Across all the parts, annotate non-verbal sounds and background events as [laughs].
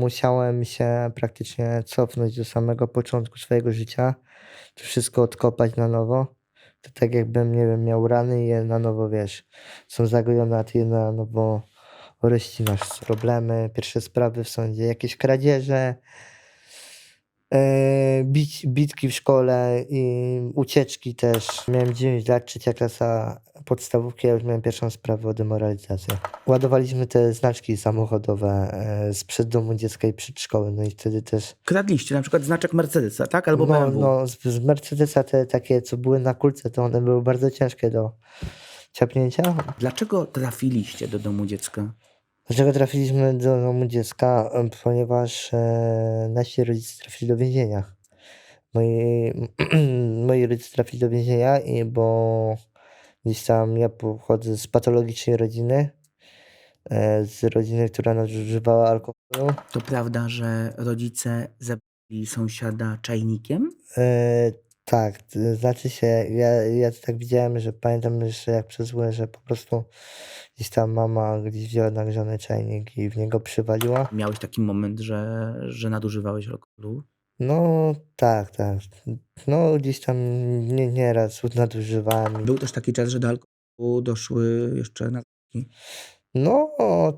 Musiałem się praktycznie cofnąć do samego początku swojego życia, to wszystko odkopać na nowo. To tak jakbym, nie wiem, miał rany i je na nowo, wiesz, są zagojone, a ty je na nowo rozcinasz. Problemy, pierwsze sprawy w sądzie, jakieś kradzieże, e, bić, bitki w szkole i ucieczki też. Miałem 9 lat, trzecia klasa podstawówki, ja już miałem pierwszą sprawę o demoralizację. Ładowaliśmy te znaczki samochodowe e, sprzed domu dziecka i przedszkoły, no i wtedy też Kradliście na przykład znaczek Mercedesa, tak? Albo no, BMW. no, z, z Mercedesa te takie, co były na kulce, to one były bardzo ciężkie do ciapnięcia. Dlaczego trafiliście do domu dziecka? Dlaczego trafiliśmy do domu dziecka? E, Ponieważ e, nasi rodzice trafili do więzienia. Moi, [clears throat] moi rodzice trafili do więzienia, i bo gdzieś tam ja pochodzę z patologicznej rodziny, e, z rodziny, która nadużywała alkoholu. To prawda, że rodzice zabili sąsiada czajnikiem? E, tak, to znaczy się, ja, ja to tak widziałem, że pamiętam jeszcze jak przez że po prostu gdzieś tam mama gdzieś wzięła nagrzany czajnik i w niego przywaliła. Miałeś taki moment, że, że nadużywałeś alkoholu? No tak, tak. No gdzieś tam nie, nieraz nadużywałem. Był też taki czas, że do alkoholu doszły jeszcze narkotyki. No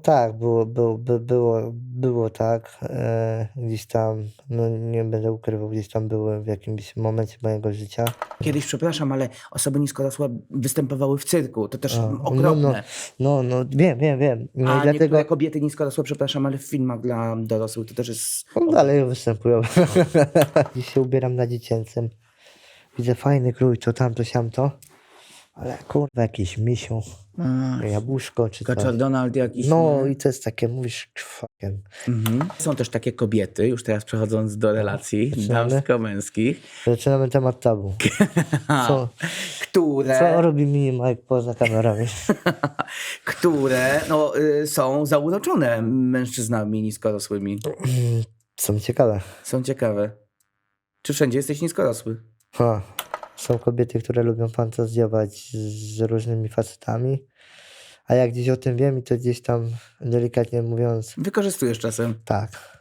tak, było, było, by- było, było tak. E, gdzieś tam, no nie będę ukrywał, gdzieś tam były w jakimś momencie mojego życia. Kiedyś, przepraszam, ale osoby niskorosłe występowały w cyrku. To też A, no, okropne. No, no wiem, wiem, wiem. No A dlatego niektóre kobiety niskorosłe, przepraszam, ale w filmach dla dorosłych to też jest... no, dalej występują. [laughs] Dziś się ubieram na dziecięcym. Widzę fajny krój, to tamto, siamto. Ale kurwa, jakiś misiu, A, jabłuszko czy coś. Kaczor Donald jakiś... No i to jest takie, mówisz, fucking. Mhm. Są też takie kobiety, już teraz przechodząc do relacji Zaczynamy? damsko-męskich, Zaczynamy temat tabu. [laughs] Co, które, co robi mini Mike poza kamerami? [laughs] które no, y, są zauroczone mężczyznami niskorosłymi. Są ciekawe. Są ciekawe. Czy wszędzie jesteś niskorosły? Ha. Są kobiety, które lubią fantazjować z różnymi facetami. A jak gdzieś o tym wiem i to gdzieś tam delikatnie mówiąc, Wykorzystujesz czasem. tak.